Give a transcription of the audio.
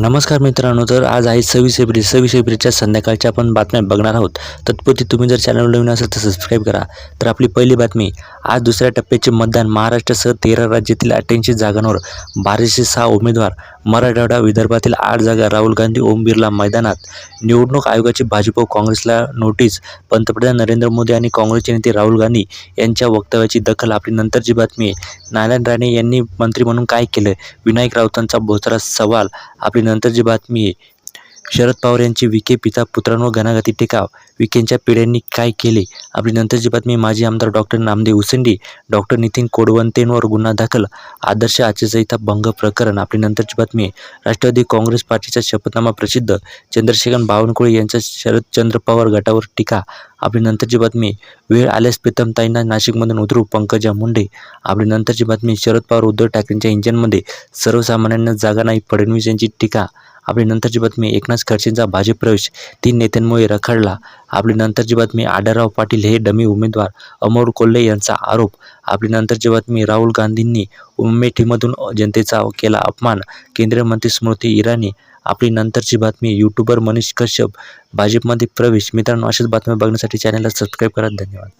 नमस्कार मित्रांनो तर आज आहे सव्वीस एप्रिल. सव्वीस एप्रिलच्या संध्याकाळच्या आपण बातम्या बघणार आहोत. तत्पूर्वी तुम्ही जर चॅनल नवीन असाल तर सबस्क्राईब करा. तर आपली पहिली बातमी आज दुसऱ्या टप्प्याचे मतदान महाराष्ट्रासह तेरा राज्यातील अठ्ठ्याऐंशी जागांवर बाराशे सहा उमेदवार मराठवाडा विदर्भातील आठ जागा राहुल गांधी ओम बिर्ला मैदानात. निवडणूक आयोगाची भाजप काँग्रेसला नोटीस पंतप्रधान नरेंद्र मोदी आणि काँग्रेसचे नेते राहुल गांधी यांच्या वक्तव्याची दखल. आपली नंतरची बातमी नारायण राणे यांनी मंत्री म्हणून काय केलं? विनायक राऊतांचा भोसरा सवाल. आपली नंतरची बातमी आहे शरद पवार यांची विखे पिता पुत्रांवर घणाघाती टिकाव. विखेंच्या पिढ्यांनी काय केले? आपली नंतरची बातमी माजी आमदार डॉक्टर नामदेव उसंडी डॉक्टर नितीन कोडवंतेंवर गुन्हा दाखल आदर्श आचारसंहिता भंग प्रकरण आपली नंतरची बातमी. राष्ट्रवादी काँग्रेस पार्टीचा शपथनामा प्रसिद्ध चंद्रशेखर बावनकुळे यांचा शरदचंद्र पवार गटावर टीका. आपली नंतरची बातमी वेळ आल्यास प्रीतमताईंना नाशिकमधून उतरू पंकजा मुंडे. आपली नंतरची बातमी शरद पवार उद्धव ठाकरेंच्या इंजनमध्ये सर्वसामान्यांना जागा नाही फडणवीस यांची टीका. आपली नंतरची बातमी एकनाथ खडसेंचा भाजप प्रवेश तीन नेत्यांमुळे रखडला. आपली नंतरची बातमी आढळराव पाटील हे डमी उमेदवार अमोल कोल्हे यांचा आरोप. आपली नंतरची बातमी राहुल गांधींनी उमेठीमधून जनतेचा केला अपमान. केंद्रीय मंत्री स्मृती इराणी आपली नंतरची बातमी यूट्यूबर मनीष कश्यप भाजपमध्ये प्रवेश. मित्रांनो अशाच बातम्या बघण्यासाठी चॅनलला सबस्क्राईब करा. धन्यवाद.